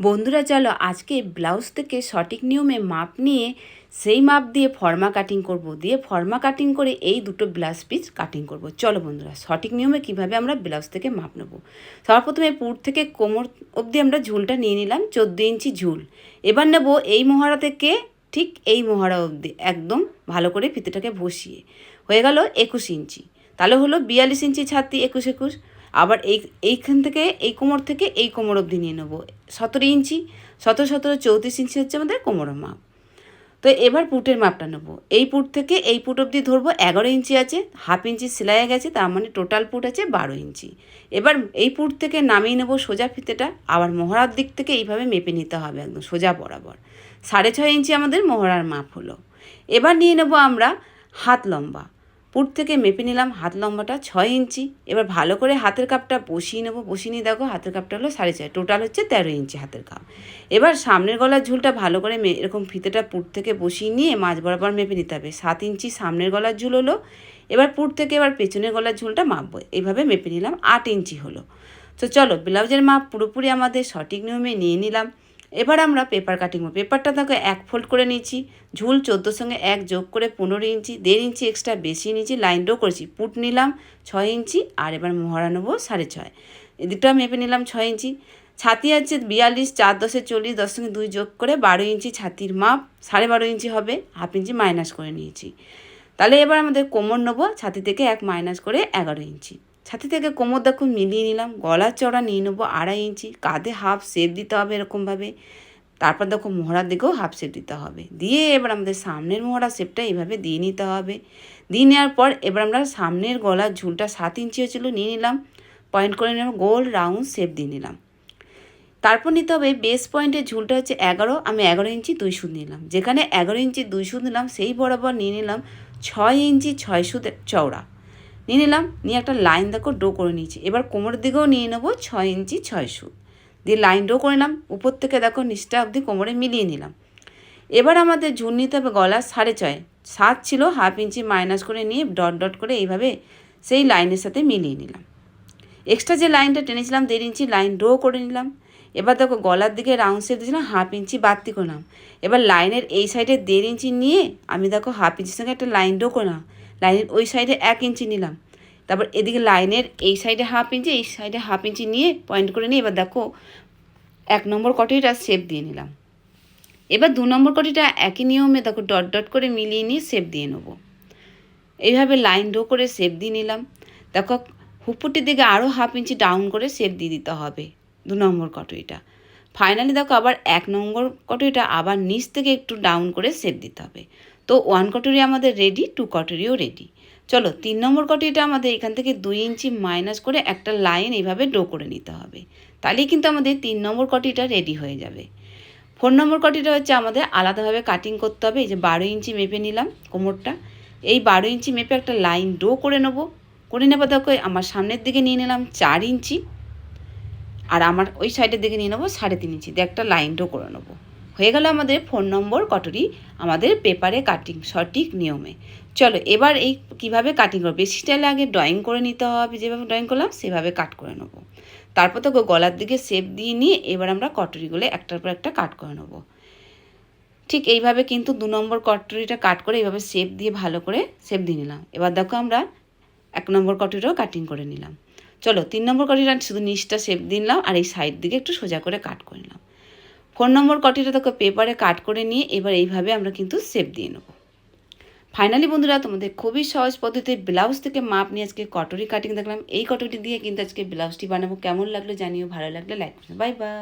বন্ধুরা, চলো আজকে ব্লাউজ থেকে সঠিক নিয়মে মাপ নিয়ে সেই মাপ দিয়ে ফর্মা কাটিং করব। দিয়ে ফর্মা কাটিং করে এই দুটো ব্লাউজ পিস কাটিং করব। চলো বন্ধুরা, সঠিক নিয়মে কীভাবে আমরা ব্লাউজ থেকে মাপ নেব? সর্বপ্রথমে পুর থেকে কোমর অবধি আমরা ঝুলটা নিয়ে নিলাম, চোদ্দ ইঞ্চি ঝুল। এবার নেব এই মহারা থেকে ঠিক এই মহারা অবধি, একদম ভালো করে ফিতেটাকে বসিয়ে। হয়ে গেল একুশ ইঞ্চি। তাহলে হলো বিয়াল্লিশ ইঞ্চি ছাতি একুশ একুশ। আবার এই, এইখান থেকে, এই কোমর থেকে এই কোমর অবধি নিয়ে নেব। সতেরো ইঞ্চি, সতেরো সতেরো, চৌত্রিশ ইঞ্চি হচ্ছে আমাদের কোমরের মাপ। তো এবার পুটের মাপটা নেব। এই পুট থেকে এই পুট অবধি ধরবো, এগারো ইঞ্চি আছে, হাফ ইঞ্চি সেলাই গেছে, তার মানে টোটাল পুট আছে বারো ইঞ্চি। এবার এই পুট থেকে নামিয়ে নেব সোজা ফিতেটা, আবার মহড়ার দিক থেকে এইভাবে মেপে নিতে হবে একদম সোজা বরাবর। সাড়ে ছয় ইঞ্চি আমাদের মহড়ার মাপ হলো। এবার নিয়ে নেব আমরা হাত লম্বা। পুট থেকে মেপে নিলাম, হাত লম্বাটা ছয় ইঞ্চি। এবার ভালো করে হাতের কাপটা বসিয়ে নেব, বসিয়ে নিয়ে দেখো হাতের কাপটা হলো সাড়ে ছয় টোটাল হচ্ছে তেরো ইঞ্চি হাতের কাপ। এবার সামনের গলার ঝুলটা ভালো করে এরকম ফিতেটা পুট থেকে বসিয়ে নিয়ে মাঝ বরাবর মেপে নিতে হবে। সাত ইঞ্চি সামনের গলার ঝুল হলো, এবার পুট থেকে এবার পেছনের গলার ঝুলটা মাপবো। এইভাবে মেপে নিলাম, আট ইঞ্চি হলো। তো চলো, ব্লাউজের মাপ পুরোপুরি আমাদের সঠিক নিয়মে নিয়ে নিলাম। এবার আমরা পেপার কাটিং পেপারটা তাকে এক ফোল্ড করে নিয়েছি, ঝুল চোদ্দোর সঙ্গে এক যোগ করে পনেরো ইঞ্চি, দেড় ইঞ্চি এক্সট্রা বেশি নিয়েছি লাইন ড্র করেছি পুট নিলাম ছয় ইঞ্চি আর এবার মহড়া নেব সাড়ে ছয়। এদিকটা মেপে নিলাম ছয় ইঞ্চি। ছাতি আছে বিয়াল্লিশ, চার দশে চল্লিশ, দশ সঙ্গে দুই যোগ করে বারো ইঞ্চি ছাতির মাপ, সাড়ে বারো ইঞ্চি হবে হাফ ইঞ্চি মাইনাস করে নিয়েছি। তাহলে এবার আমাদের কোমর নেব, ছাতি থেকে এক মাইনাস করে এগারো ইঞ্চি। ছাতি থেকে কোমর দেখো মিলিয়ে নিলাম। গলার চড়া নিয়ে নেব আড়াই ইঞ্চি। কাঁধে হাফ সেপ দিতে হবে এরকমভাবে তারপর দেখো মোহরার দিকেও হাফ সেপ দিতে হবে। দিয়ে এবার আমাদের সামনের মোহরা শেপটা এইভাবে দিয়ে নিতে হবে। দিয়ে নেওয়ার পর এবার আমরা সামনের গলার ঝুলটা সাত ইঞ্চি হয়েছিল নিয়ে নিলাম। পয়েন্ট করে নিলাম, গোল রাউন্ড শেপ দিয়ে নিলাম। তারপর নিতে হবে বেস পয়েন্টের ঝুলটা হচ্ছে এগারো। আমি এগারো ইঞ্চি দুই সুদ নিলাম। যেখানে এগারো ইঞ্চি দুই সুদ নিলাম, সেই বরাবর নিয়ে নিলাম ছয় ইঞ্চি ছয় সুদ চওড়া। নিয়ে নিলাম, নিয়ে একটা লাইন দেখো ডো করে নিয়েছি। এবার কোমরের দিকেও নিয়ে নেব ছয় ইঞ্চি ছয় সুদ দিয়ে লাইন ডো করে নিলাম, উপর থেকে দেখো নিচটা অবধি কোমরে মিলিয়ে নিলাম। এবার আমাদের ঝুল নিতে হবে গলা সাড়ে ছয়। সাত ছিল হাফ ইঞ্চি মাইনাস করে নিয়ে ডট ডট করে এইভাবে সেই লাইনের সাথে মিলিয়ে নিলাম। এক্সট্রা যে লাইনটা টেনেছিলাম, দেড় ইঞ্চি লাইন ড্র করে নিলাম। এবার দেখো গলার দিকে রাউন্ড শেপ দিয়েছিলাম হাফ ইঞ্চি বাড়তি করলাম। এবার লাইনের এই সাইডে দেড় ইঞ্চি নিয়ে আমি দেখো হাফ ইঞ্চির সঙ্গে একটা লাইন ড্র করলাম। লাইনের ওই সাইডে এক ইঞ্চি নিলাম। তারপর এদিকে লাইনের এই সাইডে হাফ ইঞ্চি, এই সাইডে হাফ ইঞ্চি নিয়ে পয়েন্ট করে নিয়ে এবার দেখো এক নম্বর কটিটা শেপ দিয়ে নিলাম। এবার দু নম্বর কটিটা একই নিয়মে দেখো ডট ডট করে মিলিয়ে নিয়ে শেপ দিয়ে নেব। এইভাবে লাইন ড্র করে শেপ দিয়ে নিলাম। দেখো হুপুটির দিকে আরও হাফ ইঞ্চি ডাউন করে শেপ দিয়ে দিতে হবে দু নম্বর কটুইটা ফাইনালি দেখো আবার এক নম্বর কটুইটা আবার নিচ থেকে একটু ডাউন করে শেপ দিতে হবে। তো ওয়ান কটুরি আমাদের রেডি টু কটুরিও রেডি চলো, তিন নম্বর কটিটা আমাদের এখান থেকে দুই ইঞ্চি মাইনাস করে একটা লাইন এইভাবে ডো করে নিতে হবে। তাহলেই কিন্তু আমাদের তিন নম্বর কটিটা রেডি হয়ে যাবে। ফোর নম্বর কটিটা হচ্ছে আমাদের আলাদাভাবে কাটিং করতে হবে। এই যে বারো ইঞ্চি মেপে নিলাম কোমরটা। এই বারো ইঞ্চি মেপে একটা লাইন ডো করে নেব। করে নেব দেখো, আমার সামনের দিকে নিয়ে নিলাম চার ইঞ্চি। আর আমার ওই সাইডের দিকে নিয়ে নেব সাড়ে তিন ইঞ্চি। দিয়ে একটা লাইন ডো করে নেব। হয়ে গেল আমাদের ফোন নম্বর কটরি, আমাদের পেপারে কাটিং সঠিক নিয়মে। চলো, এবার এই কীভাবে কাটিং করব? বেশি স্টাইলে আগে ড্রয়িং করে নিতে হবে, যেভাবে ড্রয়িং করলাম, সেভাবে কাট করে নেব। তারপর তো গলার দিকে শেপ দিয়ে নিয়ে এবার আমরা কটরিগুলো একটার পর একটা কাট করে নেব। ঠিক এইভাবে কিন্তু দু নম্বর কটরিটা কাট করে এইভাবে শেপ দিয়ে ভালো করে শেপ দিয়ে নিলাম। এবার দেখো আমরা এক নম্বর কটরিটাও কাটিং করে নিলাম। চলো, তিন নম্বর কটরিটা শুধু নিচটা শেপ দিলাম আর এই সাইড দিকে একটু সোজা করে কাট করে নিলাম। ফোর নম্বর কটিটা তোকে পেপারে কাট করে নিয়ে এবার এইভাবে আমরা কিন্তু সেপ দিয়ে নেব। ফাইনালি বন্ধুরা, তোমাদের খুবই সহজ পদ্ধতিতে ব্লাউজ থেকে মাপ নিয়ে আজকে কটরি কাটিং দেখলাম। এই কটরি দিয়ে কিন্তু আজকে ব্লাউজটি বানাবো। কেমন লাগল জানিও, ভালো লাগলে লাইক বাই বাই